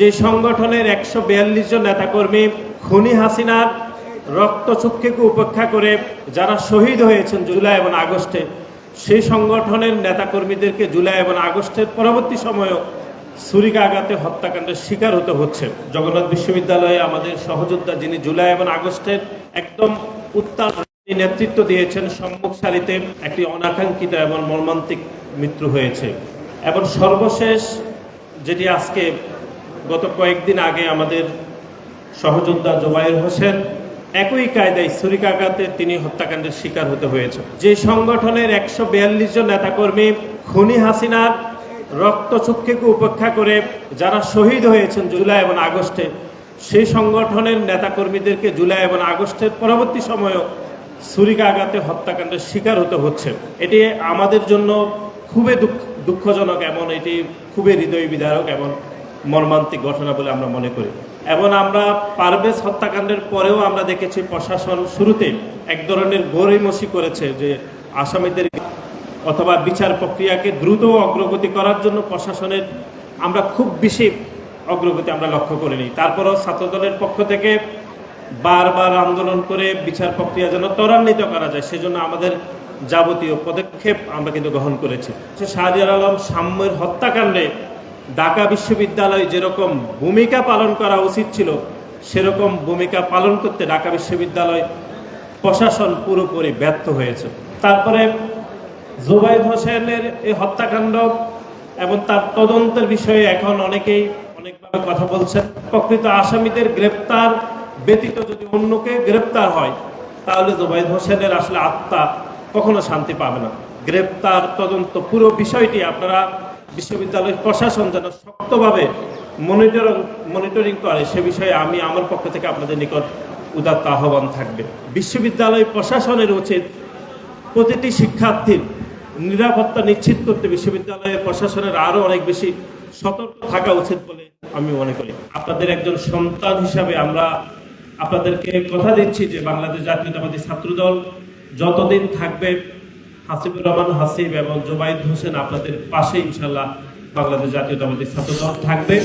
যে সংগঠনের একশো বিয়াল্লিশ জন নেতাকর্মী খুনি হাসিনার রক্তচক্ষুকে উপেক্ষা করে যারা শহীদ হয়েছেন জুলাই এবং আগস্টে, সেই সংগঠনের নেতাকর্মীদেরকে জুলাই এবং আগস্টের পরবর্তী সময়েও ছুরিকাঘাতে হত্যাকাণ্ডের শিকার হতে হচ্ছে। জগন্নাথ বিশ্ববিদ্যালয়ে আমাদের সহযোদ্ধা যিনি জুলাই এবং আগস্টের একদম উত্তাল নেতৃত্ব দিয়েছেন, সম্মুখ সারিতে একটি অনাকাঙ্ক্ষিত এবং মর্মান্তিক মৃত্যু হয়েছে। এবং সর্বশেষ যেটি আজকে গত কয়েকদিন আগে আমাদের সহযোদ্ধা জোবায়ের হোসেন একই কায়দায় ছুরিকাঘাতে তিনি হত্যাকাণ্ডের শিকার হতে হয়েছে যে সংগঠনের একশো বিয়াল্লিশ জন নেতাকর্মী খুনি হাসিনার রক্তচক্ষুকে উপেক্ষা করে যারা শহীদ হয়েছেন জুলাই এবং আগস্টে, সেই সংগঠনের নেতাকর্মীদেরকে জুলাই এবং আগস্টের পরবর্তী সময়েও ছুরিকাঘাতে হত্যাকাণ্ডের শিকার হতে হচ্ছে। এটি আমাদের জন্য খুবই দুঃখ, দুঃখজনক এবং এটি খুবই হৃদয় বিদারক এবং মর্মান্তিক ঘটনা বলে আমরা মনে করি। এবং আমরা পারভেজ হত্যাকাণ্ডের পরেও আমরা দেখেছি প্রশাসন শুরুতে এক ধরনের গড়িমসি করেছে যে আসামিদের অথবা বিচার প্রক্রিয়াকে দ্রুত অগ্রগতি করার জন্য প্রশাসনের আমরা খুব বেশি অগ্রগতি আমরা লক্ষ্য করিনি। তারপরও ছাত্রদলের পক্ষ থেকে বারবার আন্দোলন করে বিচার প্রক্রিয়া যেন ত্বরান্বিত করা যায়, সেজন্য আমাদের যাবতীয় পদক্ষেপ আমরা কিন্তু গ্রহণ করেছি। সে শাহজাহান আলম সাম্যের হত্যাকাণ্ডে ঢাকা বিশ্ববিদ্যালয় যেরকম ভূমিকা পালন করা উচিত ছিল, সেরকম ভূমিকা পালন করতে ঢাকা বিশ্ববিদ্যালয় প্রশাসন পুরোপুরি ব্যর্থ হয়েছে। তারপরে জুবাইদ হোসেনের এই হত্যাকাণ্ড এবং তার তদন্তের বিষয়ে এখন অনেকেই অনেকভাবে কথা বলছেন। প্রকৃত আসামিদের গ্রেপ্তার ব্যতীত যদি অন্যকে গ্রেপ্তার হয়, তাহলে জুবাইদ হোসেনের আসলে আত্মা কখনো শান্তি পাবে না। গ্রেপ্তার তদন্ত পুরো বিষয়টি আপনারা বিশ্ববিদ্যালয় প্রশাসন যেন শক্তভাবে মনিটরিং মনিটরিং করে, সে বিষয়ে আমি আমার পক্ষ থেকে আপনাদের নিকট উদাত্ত আহ্বান থাকবে। বিশ্ববিদ্যালয় প্রশাসনের উচিত প্রতিটি শিক্ষার্থীর নিরাপত্তা নিশ্চিত করতে বিশ্ববিদ্যালয়ের প্রশাসনের আরও অনেক বেশি সতর্ক থাকা উচিত বলে আমি মনে করি। আপনাদের একজন সন্তান হিসাবে আমরা আপনাদেরকে কথা দিচ্ছি যে বাংলাদেশ জাতীয়তাবাদী ছাত্রদল যতদিন থাকবে হাসিবুর রহমান হাসিব এবং জোবাইদ হোসেন আপনাদের পাশে ইনশাল্লাহ বাংলাদেশ জাতীয়তাবাদী ছাত্রদল থাকবে।